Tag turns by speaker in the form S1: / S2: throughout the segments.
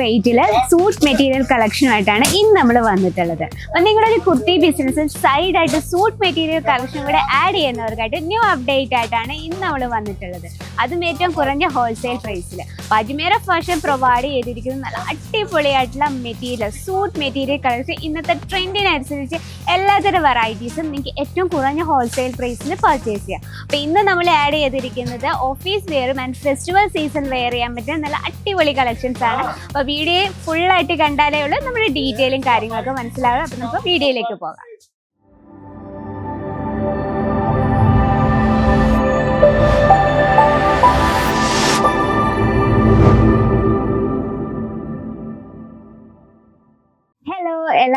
S1: റേറ്റിൽ suit material കളക്ഷനുമായിട്ടാണ് ഇന്ന് നമ്മൾ വന്നിട്ടുള്ളത്. അപ്പൊ നിങ്ങളുടെ ഒരു കുർത്തി ബിസിനസ് സൈഡ് ആയിട്ട് സൂട്ട് മെറ്റീരിയൽ കളക്ഷൻ കൂടെ ആഡ് ചെയ്യുന്നവർക്കായിട്ട് ന്യൂ അപ്ഡേറ്റ് ആയിട്ടാണ് ഇന്ന് നമ്മൾ വന്നിട്ടുള്ളത്. അതും ഏറ്റവും കുറഞ്ഞ ഹോൾസെയിൽ പ്രൈസിൽ പജ്മേര ഫാഷൻ പ്രൊവൈഡ് ചെയ്തിരിക്കുന്ന നല്ല അടിപൊളിയായിട്ടുള്ള മെറ്റീരിയൽ സൂട്ട് മെറ്റീരിയൽ കളക്ഷൻ ഇന്നത്തെ ട്രെൻഡിനനുസരിച്ച് എല്ലാത്തരം വെറൈറ്റീസും നിങ്ങൾക്ക് ഏറ്റവും കുറഞ്ഞ ഹോൾസെയിൽ പ്രൈസിൽ പർച്ചേസ് ചെയ്യാം. അപ്പോൾ ഇന്ന് നമ്മൾ ആഡ് ചെയ്തിരിക്കുന്നത് ഓഫീസ് വെയറും ആൻഡ് ഫെസ്റ്റിവൽ സീസൺ വെയർ ചെയ്യാൻ പറ്റുന്ന നല്ല അടിപൊളി കളക്ഷൻസ് ആണ്. അപ്പോൾ വീഡിയോ ഫുള്ളായിട്ട് കണ്ടാലേ ഉള്ളൂ. നമ്മുടെ ഡീറ്റെയിലും കാര്യങ്ങളൊക്കെ മനസ്സിലാവുക അപ്പോൾ നമുക്ക് വീഡിയോയിലേക്ക് പോകാം.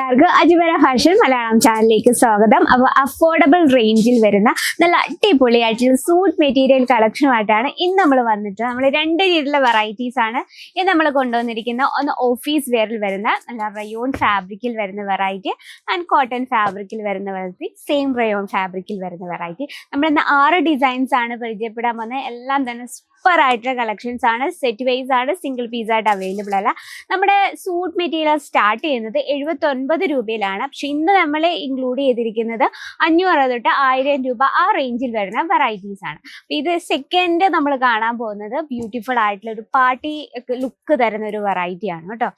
S1: എല്ലാവർക്കും അജിമര ഫാഷൻ മലയാളം ചാനലിലേക്ക് സ്വാഗതം. അപ്പോൾ അഫോർഡബിൾ റേഞ്ചിൽ വരുന്ന നല്ല അടിപൊളിയായിട്ടുള്ള സൂട്ട് മെറ്റീരിയൽ കളക്ഷനുമായിട്ടാണ് ഇന്ന് നമ്മൾ വന്നിട്ട് നമ്മൾ രണ്ട് രീതിയിലുള്ള വെറൈറ്റീസ് ആണ് ഇന്ന് നമ്മൾ കൊണ്ടുവന്നിരിക്കുന്ന. ഒന്ന് ഓഫീസ് വെയറിൽ വരുന്ന നല്ല റയോൺ ഫാബ്രിക്കിൽ വരുന്ന വെറൈറ്റി ആൻഡ് കോട്ടൺ ഫാബ്രിക്കിൽ വരുന്ന വെറൈറ്റി സെയിം റയോൺ ഫാബ്രിക്കിൽ വരുന്ന വെറൈറ്റി നമ്മൾ ഇന്ന് ആറ് ഡിസൈൻസ് ആണ് പരിചയപ്പെടാൻ വന്നത്. എല്ലാം തന്നെ സൂപ്പർ ആയിട്ടുള്ള കളക്ഷൻസ് ആണ്. സെറ്റ് വൈസ് ആണ് സിംഗിൾ പീസ് ആയിട്ട് അവൈലബിൾ അല്ല. നമ്മുടെ സൂട്ട് മെറ്റീരിയൽ സ്റ്റാർട്ട് ചെയ്യുന്നത് എഴുപത്തൊൻപത് രൂപയിലാണ്. പക്ഷെ ഇന്ന് നമ്മൾ ഇൻക്ലൂഡ് ചെയ്തിരിക്കുന്നത് അഞ്ഞൂറ് തൊട്ട് ആയിരം രൂപ ആ റേഞ്ചിൽ വരുന്ന വെറൈറ്റീസ് ആണ്. ഇത് സെക്കൻഡ് നമ്മൾ കാണാൻ പോകുന്നത് ബ്യൂട്ടിഫുൾ ആയിട്ടുള്ള ഒരു പാർട്ടി ലുക്ക് തരുന്ന ഒരു വെറൈറ്റി ആണ് കേട്ടോ.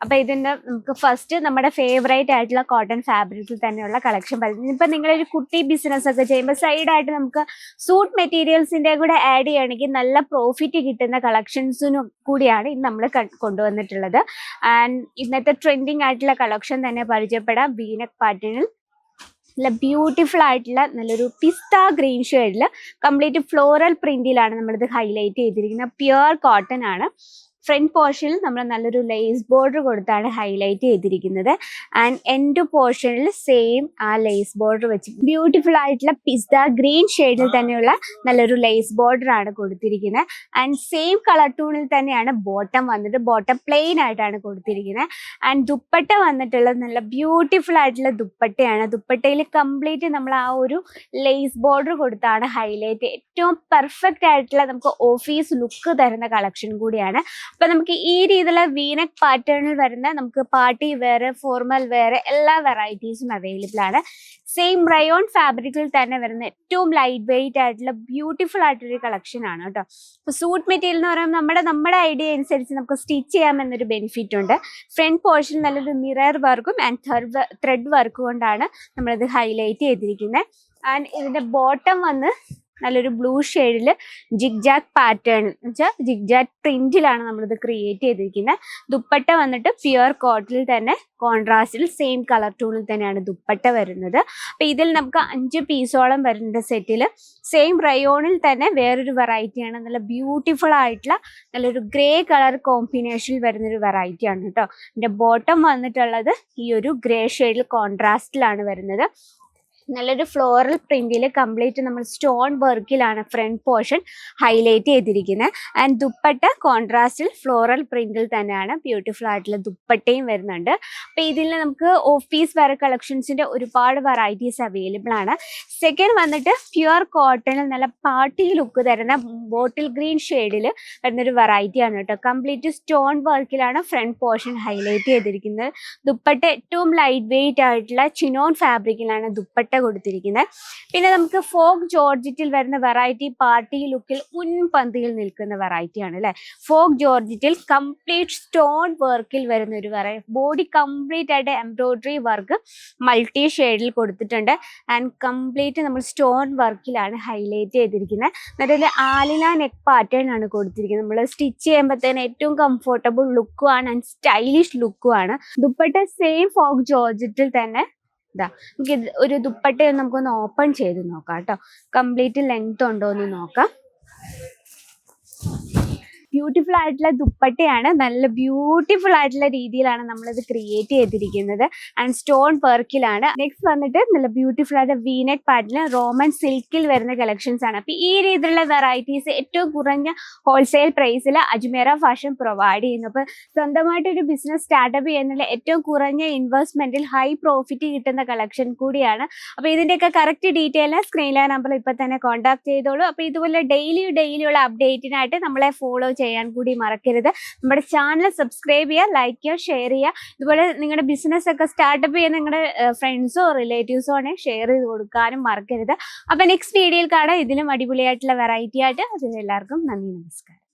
S1: അപ്പൊ ഇതിന്റെ നമുക്ക് ഫസ്റ്റ് നമ്മുടെ ഫേവറേറ്റ് ആയിട്ടുള്ള കോട്ടൺ ഫാബ്രിക്കിൽ തന്നെയുള്ള കളക്ഷൻ പറയുന്നത് ഇപ്പൊ നിങ്ങളൊരു കുട്ടി ബിസിനസ് ഒക്കെ ചെയ്യുമ്പോൾ സൈഡായിട്ട് നമുക്ക് സൂട്ട് മെറ്റീരിയൽസിന്റെ കൂടെ ആഡ് ചെയ്യുകയാണെങ്കിൽ നല്ല പ്രോഫിറ്റ് കിട്ടുന്ന കളക്ഷൻസിനും കൂടിയാണ് ഇന്ന് നമ്മൾ കൊണ്ടുവന്നിട്ടുള്ളത്. ആൻഡ് ഇന്നത്തെ ട്രെൻഡിങ് ആയിട്ടുള്ള കളക്ഷൻ തന്നെ പരിചയപ്പെടാം. ബീനക് പാറ്റേണിൽ നല്ല ബ്യൂട്ടിഫുൾ ആയിട്ടുള്ള നല്ലൊരു പിസ്ത ഗ്രീൻ ഷെയ്ഡിൽ കംപ്ലീറ്റ് ഫ്ലോറൽ പ്രിന്റിലാണ് നമ്മളിത് ഹൈലൈറ്റ് ചെയ്തിരിക്കുന്നത്. പ്യുവർ കോട്ടൺ ആണ്. ഫ്രണ്ട് പോർഷനിൽ നമ്മൾ നല്ലൊരു ലേസ് ബോർഡർ കൊടുത്താണ് ഹൈലൈറ്റ് ചെയ്തിരിക്കുന്നത്. ആൻഡ് എൻഡ് പോർഷനിൽ സെയിം ആ ലേസ് ബോർഡർ വെച്ച് ബ്യൂട്ടിഫുൾ ആയിട്ടുള്ള പിസ്ത ഗ്രീൻ ഷെയ്ഡിൽ തന്നെയുള്ള നല്ലൊരു ലേസ് ബോർഡർ ആണ് കൊടുത്തിരിക്കുന്നത്. ആൻഡ് സെയിം കളർ ടൂണിൽ തന്നെയാണ് ബോട്ടം വന്നിട്ട് ബോട്ടം പ്ലെയിൻ ആയിട്ടാണ് കൊടുത്തിരിക്കുന്നത്. ആൻഡ് ദുപ്പട്ട വന്നിട്ടുള്ള നല്ല ബ്യൂട്ടിഫുൾ ആയിട്ടുള്ള ദുപ്പട്ടയാണ്. ദുപ്പട്ടയിൽ കംപ്ലീറ്റ് നമ്മൾ ആ ഒരു ലേസ് ബോർഡർ കൊടുത്താണ് ഹൈലൈറ്റ് ഏറ്റവും പെർഫെക്റ്റ് ആയിട്ടുള്ള നമുക്ക് ഓഫീസ് ലുക്ക് തരുന്ന കളക്ഷൻ കൂടിയാണ്. അപ്പൊ നമുക്ക് ഈ രീതിയിലുള്ള വീനക് പാറ്റേണിൽ വരുന്ന നമുക്ക് പാർട്ടി വെയർ ഫോർമൽ വെയർ എല്ലാ വെറൈറ്റീസും അവൈലബിൾ ആണ്. സെയിം റയോൺ ഫാബ്രിക്കിൽ തന്നെ വരുന്ന ഏറ്റവും ലൈറ്റ് വെയിറ്റ് ആയിട്ടുള്ള ബ്യൂട്ടിഫുൾ ആയിട്ടൊരു കളക്ഷൻ ആണ് കേട്ടോ. അപ്പൊ സൂട്ട് മെറ്റീരിയൽ എന്ന് പറയുമ്പോൾ നമ്മുടെ നമ്മുടെ ഐഡിയ അനുസരിച്ച് നമുക്ക് സ്റ്റിച്ച് ചെയ്യാമെന്നൊരു ബെനിഫിറ്റ് ഉണ്ട്. ഫ്രണ്ട് പോർഷൻ നല്ലൊരു മിറർ വർക്കും ആൻഡ് ത്രെഡ് വർക്കും കൊണ്ടാണ് നമ്മളിത് ഹൈലൈറ്റ് ചെയ്തിരിക്കുന്നത് ആൻഡ് ഇതിന്റെ ബോട്ടം വന്ന് നല്ലൊരു ബ്ലൂ ഷെയ്ഡിൽ ജിഗ്ജാഗ് പാറ്റേൺ വെച്ചാൽ ജിഗ്ജാഗ് പ്രിന്റിലാണ് നമ്മളിത് ക്രിയേറ്റ് ചെയ്തിരിക്കുന്നത് ദുപ്പട്ട വന്നിട്ട് പ്യുർ കോട്ടിൽ തന്നെ കോൺട്രാസ്റ്റിൽ സെയിം കളർ ടൂണിൽ തന്നെയാണ് ദുപ്പട്ട വരുന്നത്. അപ്പം ഇതിൽ നമുക്ക് അഞ്ച് പീസോളം വരുന്ന സെറ്റിൽ സെയിം റയോണിൽ തന്നെ വേറൊരു വെറൈറ്റിയാണ് നല്ല ബ്യൂട്ടിഫുൾ ആയിട്ടുള്ള നല്ലൊരു ഗ്രേ കളർ കോമ്പിനേഷനിൽ വരുന്നൊരു വെറൈറ്റിയാണ് കേട്ടോ. എന്റെ ബോട്ടം വന്നിട്ടുള്ളത് ഈ ഒരു ഗ്രേ ഷെയ്ഡിൽ കോൺട്രാസ്റ്റിലാണ് വരുന്നത്. നല്ലൊരു ഫ്ലോറൽ പ്രിന്റിൽ കംപ്ലീറ്റ് നമ്മൾ സ്റ്റോൺ വർക്കിലാണ് ഫ്രണ്ട് പോർഷൻ ഹൈലൈറ്റ് ചെയ്തിരിക്കുന്നത് ആൻഡ് ദുപ്പട്ട കോൺട്രാസ്റ്റിൽ ഫ്ലോറൽ പ്രിന്റിൽ തന്നെയാണ് ബ്യൂട്ടിഫുൾ ആയിട്ടുള്ള ദുപ്പട്ടയും വരുന്നുണ്ട്. അപ്പോൾ ഇതിൽ നമുക്ക് ഓഫീസ് വെയർ കളക്ഷൻസിന്റെ ഒരുപാട് വെറൈറ്റീസ് അവൈലബിൾ ആണ്. സെക്കൻഡ് വന്നിട്ട് പ്യുവർ കോട്ടണിൽ നല്ല പാർട്ടി ലുക്ക് തരുന്ന ബോട്ടിൽ ഗ്രീൻ ഷെയ്ഡിൽ വരുന്നൊരു വെറൈറ്റി ആണ് കേട്ടോ. കംപ്ലീറ്റ് സ്റ്റോൺ വർക്കിലാണ് ഫ്രണ്ട് പോർഷൻ ഹൈലൈറ്റ് ചെയ്തിരിക്കുന്നത്. ദുപ്പട്ട ഏറ്റവും ലൈറ്റ് വെയിറ്റ് ആയിട്ടുള്ള ചിനോൺ ഫാബ്രിക്കിലാണ് ദുപ്പട്ട കൊടുത്തിരിക്കുന്നത് പിന്നെ നമുക്ക് ഫോക്ക് ജോർജിറ്റിൽ വരുന്ന വെറൈറ്റി പാർട്ടി ലുക്കിൽ മുൻപന്തിയിൽ നിൽക്കുന്ന വെറൈറ്റി ആണ് അല്ലെ? ഫോക്ക് ജോർജിറ്റിൽ കംപ്ലീറ്റ് സ്റ്റോൺ വർക്കിൽ വരുന്ന ഒരു വെറൈറ്റി ബോഡി കംപ്ലീറ്റ് ആയിട്ട് എംബ്രോയിഡറി വർക്ക് മൾട്ടി ഷെയ്ഡിൽ കൊടുത്തിട്ടുണ്ട്. ആൻഡ് കംപ്ലീറ്റ് നമ്മൾ സ്റ്റോൺ വർക്കിലാണ് ഹൈലൈറ്റ് ചെയ്തിരിക്കുന്നത് എന്നിട്ട് ആലിന നെക്ക് പാറ്റേൺ ആണ് കൊടുത്തിരിക്കുന്നത് നമ്മൾ സ്റ്റിച്ച് ചെയ്യുമ്പോഴത്തേന് ഏറ്റവും കംഫർട്ടബിൾ ലുക്കും ആണ് ആൻഡ് സ്റ്റൈലിഷ് ലുക്കും ആണ്. ദുപ്പട്ട സെയിം ഫോക്ക് ജോർജറ്റിൽ തന്നെ ഇതാ നമുക്ക് ഇത് ഒരു ദുപ്പട്ട നമുക്കൊന്ന് ഓപ്പൺ ചെയ്ത് നോക്കാം കേട്ടോ. കംപ്ലീറ്റ് ലെങ്ത് ഉണ്ടോ എന്ന് നോക്കാം. ബ്യൂട്ടിഫുൾ ആയിട്ടുള്ള ദുപ്പട്ടയാണ്. നല്ല ബ്യൂട്ടിഫുൾ ആയിട്ടുള്ള രീതിയിലാണ് നമ്മളിത് ക്രിയേറ്റ് ചെയ്തിരിക്കുന്നത്. ആൻഡ് സ്റ്റോൺ വർക്കിലാണ് നെക്സ്റ്റ് വന്നിട്ട് നല്ല ബ്യൂട്ടിഫുൾ ആയിട്ട് വീനെക് പാറ്റിൽ റോമൻ സിൽക്കിൽ വരുന്ന കളക്ഷൻസ് ആണ്. അപ്പൊ ഈ രീതിയിലുള്ള വെറൈറ്റീസ് ഏറ്റവും കുറഞ്ഞ ഹോൾസെയിൽ പ്രൈസിൽ അജ്മേര ഫാഷൻ പ്രൊവൈഡ് ചെയ്യുന്നു. അപ്പൊ സ്വന്തമായിട്ട് ഒരു ബിസിനസ് സ്റ്റാർട്ടപ്പ് ചെയ്യുന്നതിൽ ഏറ്റവും കുറഞ്ഞ ഇൻവെസ്റ്റ്മെന്റിൽ ഹൈ പ്രോഫിറ്റ് കിട്ടുന്ന കളക്ഷൻ കൂടിയാണ്. അപ്പൊ ഇതിന്റെയൊക്കെ കറക്റ്റ് ഡീറ്റെയിൽ സ്ക്രീനിലെ നമ്പർ ഇപ്പൊ തന്നെ കോൺടാക്ട് ചെയ്തോളൂ. അപ്പൊ ഇതുപോലെ ഡെയിലി ഡെയിലി ഉള്ള അപ്ഡേറ്റിനായിട്ട് നമ്മളെ ഫോളോ ചെയ്യാൻ കൂടി മറക്കരുത്. നമ്മുടെ ചാനൽ സബ്സ്ക്രൈബ് ചെയ്യുക ലൈക്ക് ചെയ്യുക ഷെയർ ചെയ്യുക. ഇതുപോലെ നിങ്ങളുടെ ബിസിനസ് ഒക്കെ സ്റ്റാർട്ടപ്പ് ചെയ്യുന്ന നിങ്ങളുടെ ഫ്രണ്ട്സോ റിലേറ്റീവ്സോ ആണെങ്കിൽ ഷെയർ ചെയ്ത് കൊടുക്കാനും മറക്കരുത്. അപ്പൊ നെക്സ്റ്റ് വീഡിയോയിൽ കാണാം. ഇതിലും അടിപൊളിയായിട്ടുള്ള വെറൈറ്റി ആയിട്ട്. എല്ലാവർക്കും നന്ദി നമസ്കാരം.